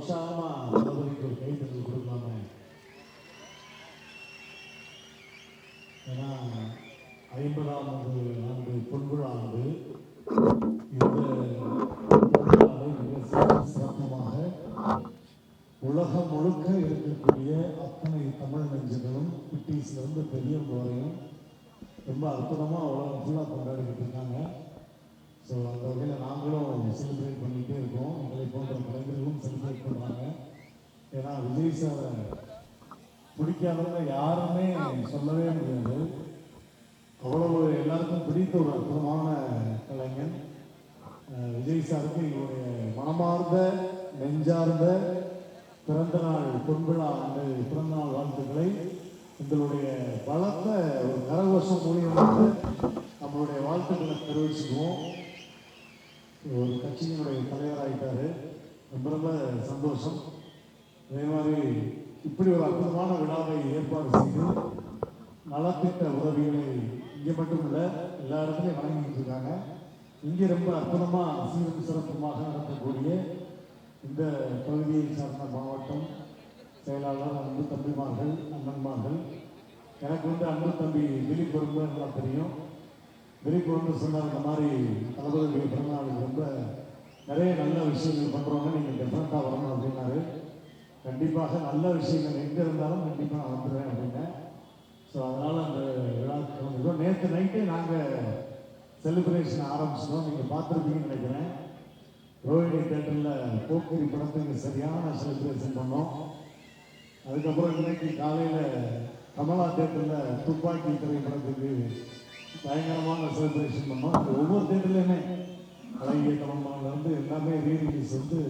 உற்சாகமாக தளபதிக்கு ஒரு ஏன்னா ஐம்பதாம் ஆண்டு பொன்விழா ஆண்டு இந்த சிறப்பமாக உலகம் முழுக்க இருக்கக்கூடிய அத்தனை தமிழ் நெஞ்சுகளும் குட்டீஸ்லேருந்து பெரியவங்க வரையும் ரொம்ப அற்புதமாக உலகம் ஃபுல்லாக கொண்டாடிக்கிட்டு இருக்காங்க. ஸோ அந்த வகையில் நாங்களும் செலிப்ரேட் பண்ணிகிட்டே இருக்கோம். எங்களை போன்ற கலைஞர்களும் செலிப்ரேட் பண்ணுறாங்க ஏன்னா விஜய் சாரை பிடிக்காதவங்க யாருமே சொல்லவே முடியாது. அவ்வளவு எல்லாருக்கும் பிடித்த ஒரு அற்புதமான கலைஞன். விஜய் சாருக்கு இவருடைய மனமார்ந்த நெஞ்சார்ந்த பிறந்த நாள் பொன்விழா ஆண்டு பிறந்த நாள் வாழ்த்துக்களை. எங்களுடைய பலத்த ஒரு கரகோஷம் மூலியமாக நம்மளுடைய வாழ்த்துக்களை தெரிவிச்சுக்குவோம். ஒரு கட்சியினுடைய தலைவராயிட்டாரு ரொம்ப ரொம்ப சந்தோஷம். அதே மாதிரி இப்படி ஒரு அற்புதமான விழாவை ஏற்பாடு செய்து நலத்திட்ட உதவிகளை இங்கே மட்டும் இல்லை எல்லா இடத்துலையும் வழங்கிட்டு இருக்காங்க. இங்கே ரொம்ப அற்புதமாக சீரும் சிறப்புமாக நடக்கக்கூடிய இந்த பகுதியை சார்ந்த மாவட்டம் செயலாளர் அன்பு தம்பிமார்கள் அண்ணன்மார்கள். எனக்கு வந்து அன்பு தம்பி திலீப் ரொம்ப நல்லா தெரியும். திலீப் வந்து சொன்னார் இந்த மாதிரி தளபதியுடைய பிறந்தநாளுக்கு ரொம்ப நிறைய நல்ல விஷயங்கள் பண்ணுறவங்க நீங்கள் டெஃபரெண்ட்டாக வரணும் அப்படின்னாரு. கண்டிப்பாக நல்ல விஷயங்கள் எங்கே இருந்தாலும் கண்டிப்பாக நான் வந்துடுவேன் அப்படின்னேன் ஸோ அதனால் அந்த விழாக்கு வந்து நேற்று நைட்டே நாங்கள் செலிப்ரேஷன் ஆரம்பிச்சிட்டோம். நீங்கள் பார்த்துருப்பீங்கன்னு நினைக்கிறேன். ரோஹிணி தேட்டரில் போக்குரி படத்துக்கு சரியான செலிப்ரேஷன் பண்ணோம். அதுக்கப்புறம் இன்னைக்கு காலையில் கமலா தேட்டரில் துப்பாக்கி திரைப்படத்துக்கு பயங்கரமான செலிப்ரேஷன் பண்ணோம் ஒவ்வொரு தேட்டர்லையுமே அழகிய தமிழ்மானில் வந்து எல்லாமே ரீரிலீஸ் வந்து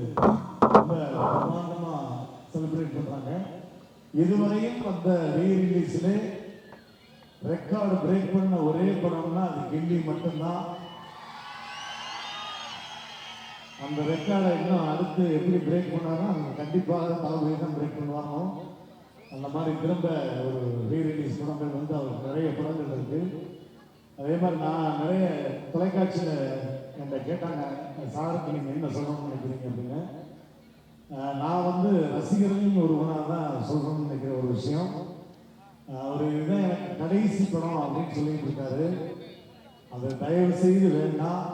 ரொம்ப பிரமாண்டமாக செலிப்ரேட் பண்ணுறாங்க இதுவரையும் அந்த ரீரிலீஸில் ரெக்கார்டு பிரேக் பண்ண ஒரே படம்னா அது கில்லி மட்டும்தான். அந்த ரெக்கார்டை இன்னும் அடுத்து எப்படி பிரேக் பண்ணாலும் அவங்க கண்டிப்பாக தளபதி தான் பிரேக் பண்ணுவாங்க. அந்த மாதிரி திரும்ப ஒரு ரீரிலீஸ் படங்கள் வந்து அவருக்கு அதே மாதிரி நான் நிறைய தொலைக்காட்சியில் என்கிட்ட கேட்டாங்க சாருக்கு நீங்கள் என்ன சொல்லணும்னு நினைக்கிறீங்க? அப்படின்னு. நான் வந்து ரசிகர்கள் ஒருவனாக தான் சொல்லணும்னு நினைக்கிற ஒரு விஷயம். அவர் இதுதான் எனக்கு கடைசி படம் அப்படின்னு சொல்லிட்டு இருக்காரு அதை தயவு செய்து வேண்டாம்.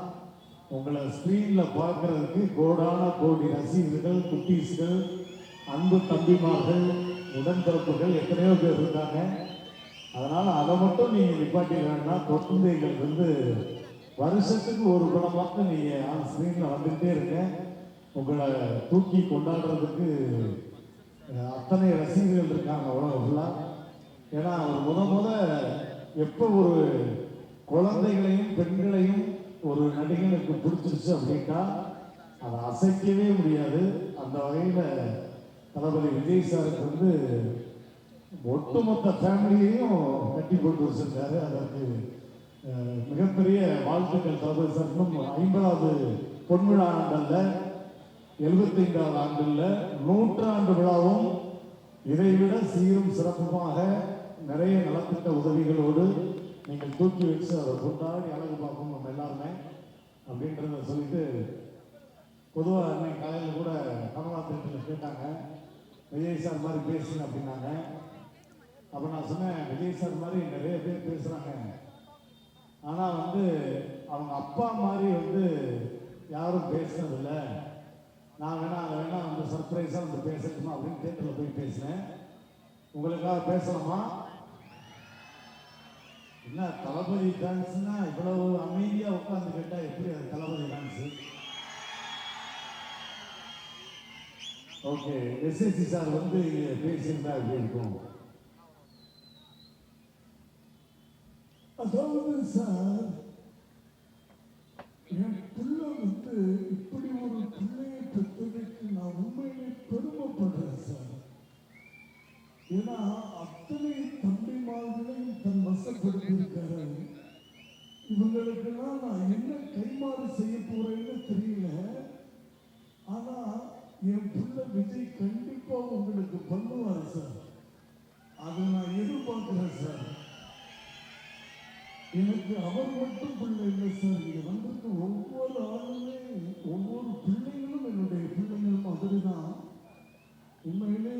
உங்களை ஸ்க்ரீனில் பார்க்கறதுக்கு கோடான கோடி ரசிகர்கள் குட்டீஸ்கள் அன்பு தம்பிமார்கள் உடன்பிறப்புகள் எத்தனையோ பேர் இருக்காங்க. அதனால் அதை மட்டும் நீங்கள் நிப்பாட்டி வேண்டாம். தொடர்ந்து எங்களுக்கு வந்து வருஷத்துக்கு ஒரு படமாக்க நீங்கள் ஆன் ஸ்க்ரீனில் வந்துகிட்டே இருங்க உங்களை தூக்கி கொண்டாடுறதுக்கு அத்தனை ரசிகர்கள் இருக்காங்க உலகம் ஃபுல்லாக ஏன்னா அவர் முத முத எப்போ ஒரு குழந்தைகளையும் பெண்களையும் ஒரு நடிகனுக்கு பிடிச்சிருச்சு அப்படின்னா அதை அசைக்கவே முடியாது. அந்த வகையில் தளபதி விஜய் சாருக்கு வந்து ஒட்டுமொத்த ஃபேமிலியையும் கட்டி போட்டு வச்சிருக்காரு. அதற்கு மிகப்பெரிய வாழ்த்துக்கள் தளபதி சார் இன்னும் ஐம்பதாவது பொன்விழா ஆண்டல்ல எழுபத்தைந்தாவது ஆண்டில் நூற்றாண்டு விழாவும் இதைவிட சீரும் சிறப்புமாக நிறைய நலத்திட்ட உதவிகளோடு நீங்கள் தூக்கி வச்சு அதை கொண்டாடி அழகு பார்ப்போம் நம்ம எல்லாருமே அப்படின்றத சொல்லிட்டு பொதுவாக அன்னைக்கு காலையில் கூட கமலா தேட்டரில் கேட்டாங்க. விஜய் சார் மாதிரி பேசுங்க அப்படின்னாங்க. அப்போ நான் சொன்னேன் விஜய் சார் மாதிரி நிறைய பேர் பேசுகிறாங்க ஆனால் வந்து அவங்க அப்பா மாதிரி வந்து யாரும் பேசுனதில்லை. நான் வேணா அதை வேணா வந்து சர்ப்ரைஸாக வந்து பேசணுமா அப்படின்னு தேட்டரில் போய் பேசினேன். உங்களுக்காக பேசலாமா? என்ன தளபதி டான்ஸ்னா இவ்வளவு அமைதியா உட்காந்து கேட்டா எப்படி அது Thalapathy dance okay SSC sir வந்து பேசியிருந்தா எப்படி இருக்கும்? அதாவது சார்? என் பிள்ளை வந்து இப்படி ஒரு பிள்ளையை பெற்றதுக்கு நான் உண்மையிலே பெருமைப்படுறேன் சார். ஏன்னா அத்தனை தம்பிமார்களையும் தன் வசப்படுத்தியிருக்காரு இவங்களுக்கெல்லாம் நான் என்ன கைமாறு செய்ய போறேன்னு தெரியல. ஆனா என் பிள்ளை விஜய் கண்டிப்பா உங்களுக்கு பண்ணுவார் சார். அதை நான் எதிர்பார்க்கிறேன் சார். எனக்கு அவர் மட்டும் பிள்ளை இல்லை சார். இங்கே வந்திருக்க ஒவ்வொரு ஆளுமே ஒவ்வொரு பிள்ளைகளும் என்னுடைய பிள்ளைகளும் அதுதான். உண்மையிலே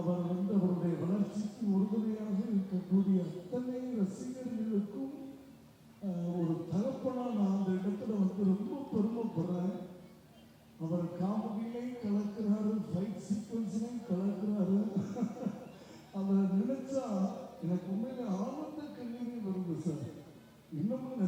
அவர் வந்து அவருடைய வளர்ச்சிக்கு உறுதுணையாக இருக்கக்கூடிய அத்தனை ரசிகர்களுக்கும் ஒரு தகப்பனா நான் அந்த இடத்துல வந்து ரொம்ப பெருமைப்படுறேன். அவர் காமெடியை கலக்கிறாரு ஃபைட் சீக்வன்ஸிலையும் கலக்கிறாரு. அவரை நினைச்சா எனக்கு இன்னமும்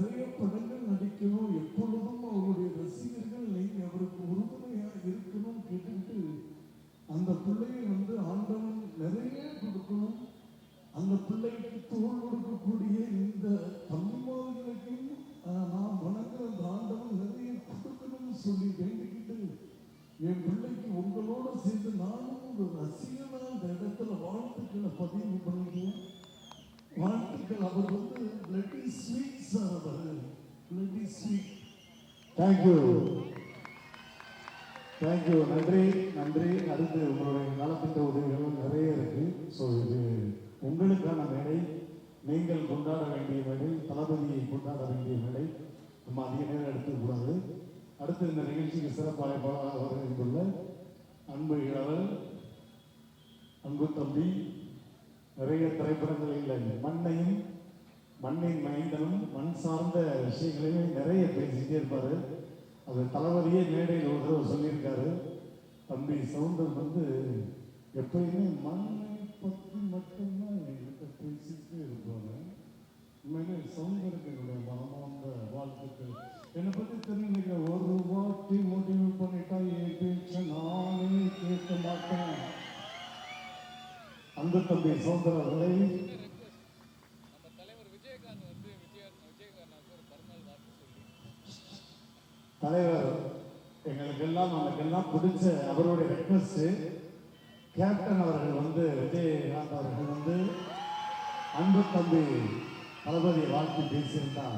தேங்க்யூ தேங்க்யூ நன்றி நன்றி. அடுத்து உங்களுடைய நலத்திட்ட உதவிகள் நிறைய இருக்கு. ஸோ இது உங்களுக்கான மேடை நீங்கள் கொண்டாட வேண்டிய மேடை தளபதியை கொண்டாட வேண்டிய மேடை நம்ம அதிக நேரம் எடுத்துக்கூடாது அடுத்து இந்த நிகழ்ச்சிக்கு சிறப்பு அழைப்பாளராக அன்பு இளவல் அன்பு தம்பி நிறைய திரைப்படங்களில் மண்ணையும் மண்ணை மைந்தனும் மண் சார்ந்த விஷயங்களையுமே நிறைய பேசிட்டே இருப்பார். அது தளபதியே மேடையில் ஒரு தடவை சொல்லியிருக்காரு. தம்பி சவுந்தர் வந்து எப்பயுமே மண்ணை பற்றி மட்டும்தான் எங்கிட்ட பேசிக்கிட்டே இருப்பாங்க உண்மையிலே சவுந்தருக்கு என்னுடைய மனமார்ந்த வாழ்த்துக்கள். என்னை பற்றி தெரிஞ்சுக்க ஒரு வாட்டி முடிவு பண்ணிட்டா என் பேச்ச நானே கேட்க மாட்டேன். அந்த தம்பி சவுந்தர் அவர்களை நம்ம தலைவர் விஜயகாந்த் வந்து விஜய விஜயகாந்த் ஒரு பிறந்தநாள் வாழ்த்து சொல்லி தலைவர் எங்களுக்கெல்லாம் நமக்கெல்லாம் பிடிச்ச அவருடைய கேப்டன் அவர்கள் வந்து விஜயகாந்த் அவர்கள் வந்து அன்பு தம்பி தளபதியை வாழ்த்து பேசியிருந்தார்.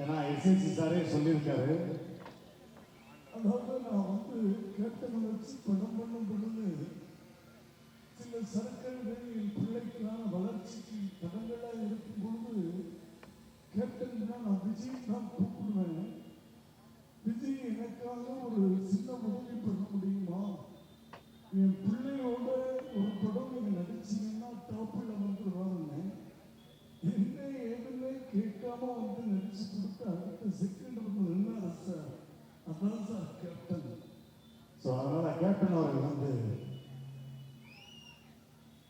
ஏன்னா எஸ்எஸ்சி சாரே சொல்லியிருக்காரு. அதாவது நான் வந்து கேப்டன் வச்சு படம் பண்ணும் பொழுது சில சரக்குகளில் பிள்ளைக்கான வளர்ச்சிக்கு தடங்களாக இருக்கும் பொழுது கேப்டன் தான் நான் விஜய் தான் கூப்பிடுவேன். விஜய் எனக்காக ஒரு சின்ன உதவி என் பிள்ளையோட ஒரு படம் நீங்க நடிச்சீங்கன்னா டாப்பில் வந்து வரேன்னு என்ன ஏதுமே கேட்காம வந்து நடிச்சு கொடுத்து அடுத்த செகண்ட் வந்து என்ன சார் அதான் சார் கேப்டன் ஸோ அதனால கேப்டன் அவர்கள் வந்து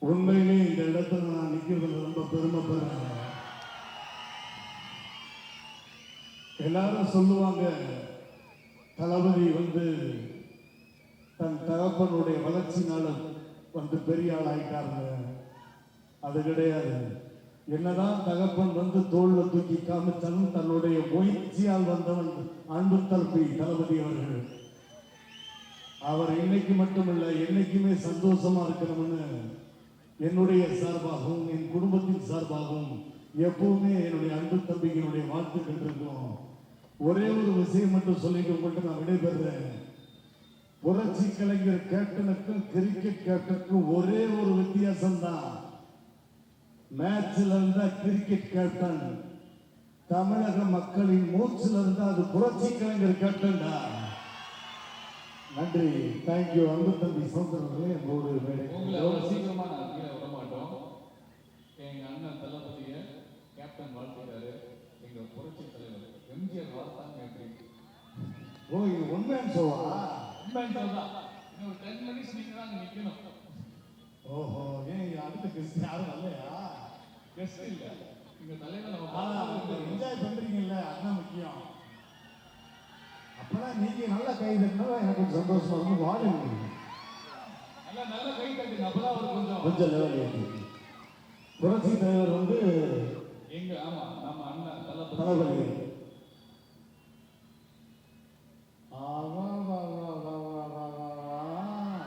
உண்மையிலே இந்த இடத்துல நான் நிற்கிறது ரொம்ப பெருமைப்படுறேன். எல்லாரும் சொல்லுவாங்க தளபதி வந்து தன் தகப்பனுடைய வளர்ச்சினாலும் வந்து பெரிய ஆள் அது கிடையாது. என்னதான் தகப்பன் வந்து தோல்ல தூக்கி காமிச்சாலும் தன்னுடைய முயற்சியால் வந்தவன் அன்பு தம்பி தளபதி அவர்கள். அவர் இன்னைக்கு மட்டுமல்ல என்னைக்குமே சந்தோஷமா இருக்கணும்னு என்னுடைய சார்பாகவும் என் குடும்பத்தின் சார்பாகவும் எப்பவுமே என்னுடைய அன்பு தம்பிகளுடைய வாழ்த்துக்கள் இருக்கும். ஒரே ஒரு விஷயம் மட்டும் சொல்லிட்டு மட்டும் நான் விடைபெறுறேன். புரட்சி கலைஞர் கேப்டனுக்கும் கிரிக்கெட் கேப்டனுக்கும் ஒரே ஒரு வித்தியாசம் தான் மேட்ச்ல இருந்த கிரிக்கெட் கேப்டன் தமிழக மக்களின் மூச்சுல இருந்தா அது புரட்சி கலைஞர் கேப்டன் தான். நன்றி. தேங்க்யூ அன்பு தம்பி சௌந்தரர்களே எங்களோடு சீக்கிரமா நான் கீழே விட மாட்டோம். எங்க அண்ணன் தளபதிய கேப்டன் வாழ்த்துட்டாரு. எங்க புரட்சி தலைவர் எம்ஜிஆர் வாழ்த்தாங்க எப்படி? ஓ இது உண்மைன்னு சொல்லவா இன்னும் ஒரு டென் மினிட்ஸ் நீங்க தான் அங்க நிக்கணும் ஓஹோ ஏன் அடுத்த கிறிஸ்து யாரும் இல்லையா கெஸ்ட் இல்ல. எங்க தலைவர் நம்ம என்ஜாய் பண்றீங்கல்ல அதான் முக்கியம். அப்பதான் நீங்க நல்ல கை தட்டினா எனக்கு கொஞ்சம் சந்தோஷமா இருக்கும். வாடுங்க நல்லா நல்ல கை தட்டுங்க. அப்பதான் அவர் கொஞ்சம் கொஞ்சம் லெவல் ஏற்றி புரட்சி தலைவர் வந்து எங்க? ஆமா நம்ம அண்ணன் தளபதி தளபதி ஆவா, வா, வா, வா, வா, வா, வா, வா.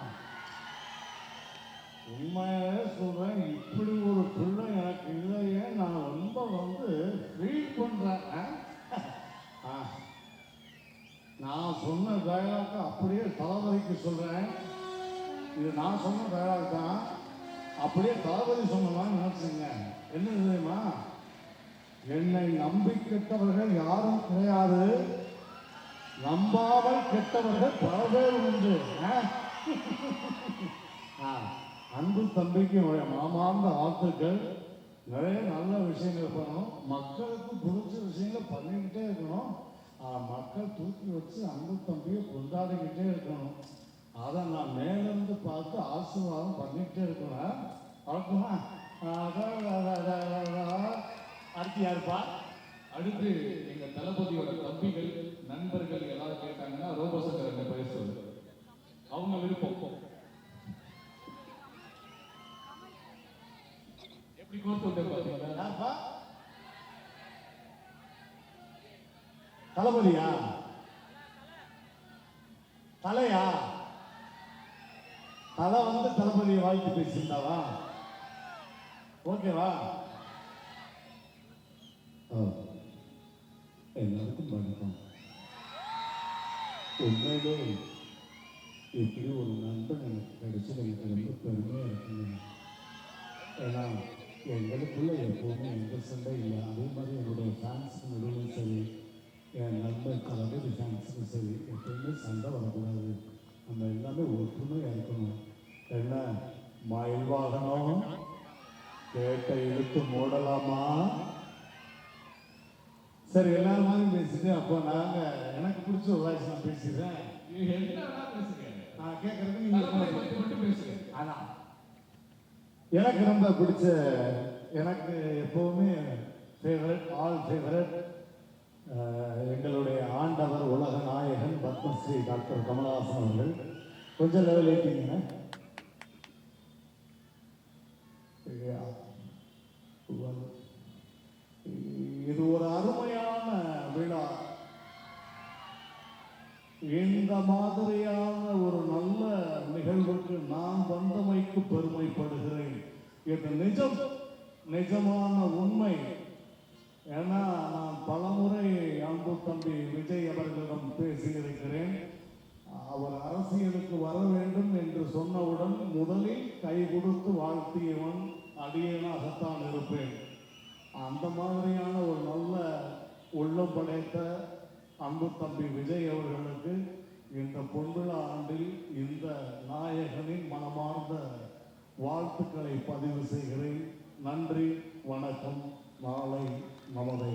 உண்மையாவே சொல்றேன் இப்படி ஒரு பிள்ளை எனக்கு இல்லையே நான் ரொம்ப வந்து ஃபீல் பண்றேன் ஆ? ஆ. நான் சொன்ன டயலாக்க அப்படியே தளபதிக்கு சொல்றேன் இது நான் சொன்ன டயலாக் தான் அப்படியே தளபதி சொன்ன நினைச்சுங்க. என்ன தெரியுமா? என்னை நம்பி கெட்டவர்கள் யாரும் கிடையாது. நம்பாமல் கெட்டவர்கள் பல பேர் உண்டு. ஆ? அன்பு தம்பிக்கு மாமாந்த மாமார்ந்த வாழ்த்துக்கள். நிறைய நல்ல விஷயங்கள் பண்ணணும் மக்களுக்கு பிடிச்ச விஷயங்கள் பண்ணிக்கிட்டே இருக்கணும். மக்கள் தூக்கி வச்சு அன்பு தம்பியை கொண்டாடிக்கிட்டே இருக்கணும். அதை நான் மேலிருந்து பார்த்து ஆசீர்வாதம் பண்ணிக்கிட்டே இருக்கணும் வழக்கமா. அடுத்து யாருப்பா? அடுத்து எங்க தளபதியோட தம்பிகள் நண்பர்கள் எல்லாரும் கேட்டாங்கன்னா ரோபோசங்கர் பேர் சொல்லு. அவங்க விருப்பம். எப்படி கோர்த்து பாத்தீங்களா? யாருப்பா? தளபதியா? தலையா? அதான் வந்து தளபதியை வாழ்த்து பேசியிருந்தாவா? ஓகேவா? ஆ. எல்லாருக்கும் வணக்கம். உண்மையிலே இப்படி ஒரு நண்பன் எனக்கு கிடைச்சது எனக்கு ரொம்ப பெருமையாக இருக்குங்க. ஏன்னா எங்களுக்குள்ள எப்போதுமே எந்த சண்டை இல்லை. அதே மாதிரி என்னுடைய ஃபேன்ஸுக்கு நடுவில் சரி என் நண்பர் கலந்து ஃபேன்ஸுக்கும் சரி எப்போவுமே சண்டை வரக்கூடாது. நம்ம எல்லாமே ஒற்றுமையாக இருக்கணும். என்ன? மயில் வாகனம்? கேட்ட இழுத்து மூடலாமா? சரி எல்லாரும் மாதிரி பேசிட்டு அப்போ நாங்கள் எனக்கு பிடிச்ச ஒரு வாய்ஸ் நான் பேசிடுறேன். நான் நீங்கள் பத்தி மட்டும் பேசுங்க. அதான். எனக்கு ரொம்ப பிடிச்ச எனக்கு எப்பவுமே ஃபேவரட் ஆல் ஃபேவரட் எங்களுடைய ஆண்டவர் உலக நாயகன் பத்மஸ்ரீ டாக்டர் கமலஹாசன் அவர்கள். கொஞ்சம் லெவல் ஏற்றிங்க இது ஒரு அருமையான விழா. இந்த மாதிரியான ஒரு நல்ல நிகழ்வுக்கு நான் வந்தமைக்கு பெருமைப்படுகிறேன். இது நிஜம் நிஜமான உண்மை. ஏன்னா நான் பலமுறை அன்பு தம்பி விஜய் அவர்களிடம் பேசியிருக்கிறேன். அவர் அரசியலுக்கு வர வேண்டும் என்று சொன்னவுடன் முதலில் கை கொடுத்து வாழ்த்தியவன் அடியேனாகத்தான் இருப்பேன் அந்த மாதிரியான ஒரு நல்ல உள்ளம் படைத்த அன்பு தம்பி விஜய் அவர்களுக்கு இந்த பொன்விழா ஆண்டில் இந்த நாயகனின் மனமார்ந்த வாழ்த்துக்களை பதிவு செய்கிறேன். நன்றி வணக்கம் நாளை நமதை.